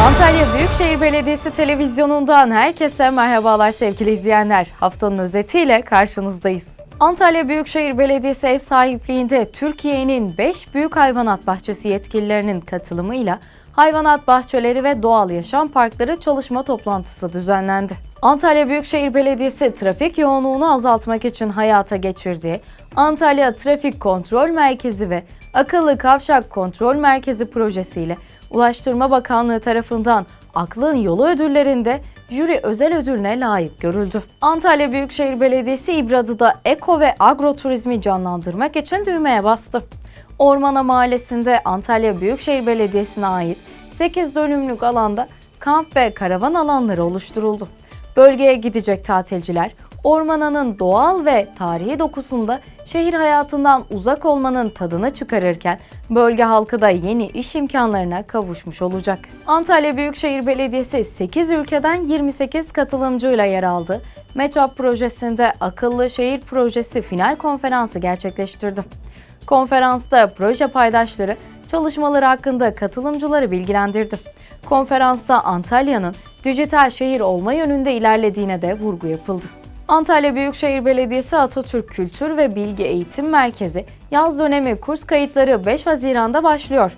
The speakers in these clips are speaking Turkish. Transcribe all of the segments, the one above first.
Antalya Büyükşehir Belediyesi televizyonundan herkese merhabalar sevgili izleyenler. Haftanın özetiyle karşınızdayız. Antalya Büyükşehir Belediyesi ev sahipliğinde Türkiye'nin 5 büyük hayvanat bahçesi yetkililerinin katılımıyla hayvanat bahçeleri ve doğal yaşam parkları çalışma toplantısı düzenlendi. Antalya Büyükşehir Belediyesi trafik yoğunluğunu azaltmak için hayata geçirdiği Antalya Trafik Kontrol Merkezi ve Akıllı Kavşak Kontrol Merkezi projesiyle Ulaştırma Bakanlığı tarafından Aklın Yolu ödüllerinde jüri özel ödülüne layık görüldü. Antalya Büyükşehir Belediyesi İbradı'da eko ve agroturizmi canlandırmak için düğmeye bastı. Ormana Mahallesi'nde Antalya Büyükşehir Belediyesi'ne ait 8 dönümlük alanda kamp ve karavan alanları oluşturuldu. Bölgeye gidecek tatilciler ormananın doğal ve tarihi dokusunda şehir hayatından uzak olmanın tadını çıkarırken bölge halkı da yeni iş imkanlarına kavuşmuş olacak. Antalya Büyükşehir Belediyesi 8 ülkeden 28 katılımcıyla yer aldı. METAP projesinde Akıllı Şehir Projesi final konferansı gerçekleştirdi. Konferansta proje paydaşları çalışmaları hakkında katılımcıları bilgilendirdi. Konferansta Antalya'nın dijital şehir olma yönünde ilerlediğine de vurgu yapıldı. Antalya Büyükşehir Belediyesi Atatürk Kültür ve Bilgi Eğitim Merkezi yaz dönemi kurs kayıtları 5 Haziran'da başlıyor.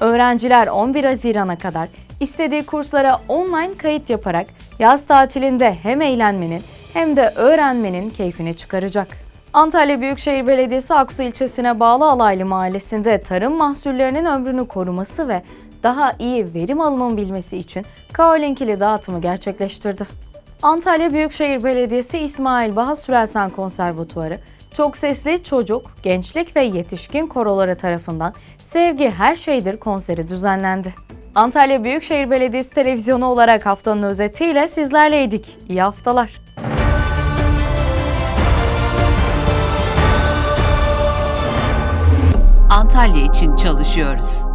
Öğrenciler 11 Haziran'a kadar istediği kurslara online kayıt yaparak yaz tatilinde hem eğlenmenin hem de öğrenmenin keyfini çıkaracak. Antalya Büyükşehir Belediyesi Aksu ilçesine bağlı Alaylı Mahallesi'nde tarım mahsullerinin ömrünü koruması ve daha iyi verim alınabilmesi için kaolinkili dağıtımı gerçekleştirdi. Antalya Büyükşehir Belediyesi İsmail Baha Sürelsen Konservatuarı, çok sesli çocuk, gençlik ve yetişkin koroları tarafından Sevgi Her Şeydir konseri düzenlendi. Antalya Büyükşehir Belediyesi televizyonu olarak haftanın özetiyle sizlerleydik. İyi haftalar. Antalya için çalışıyoruz.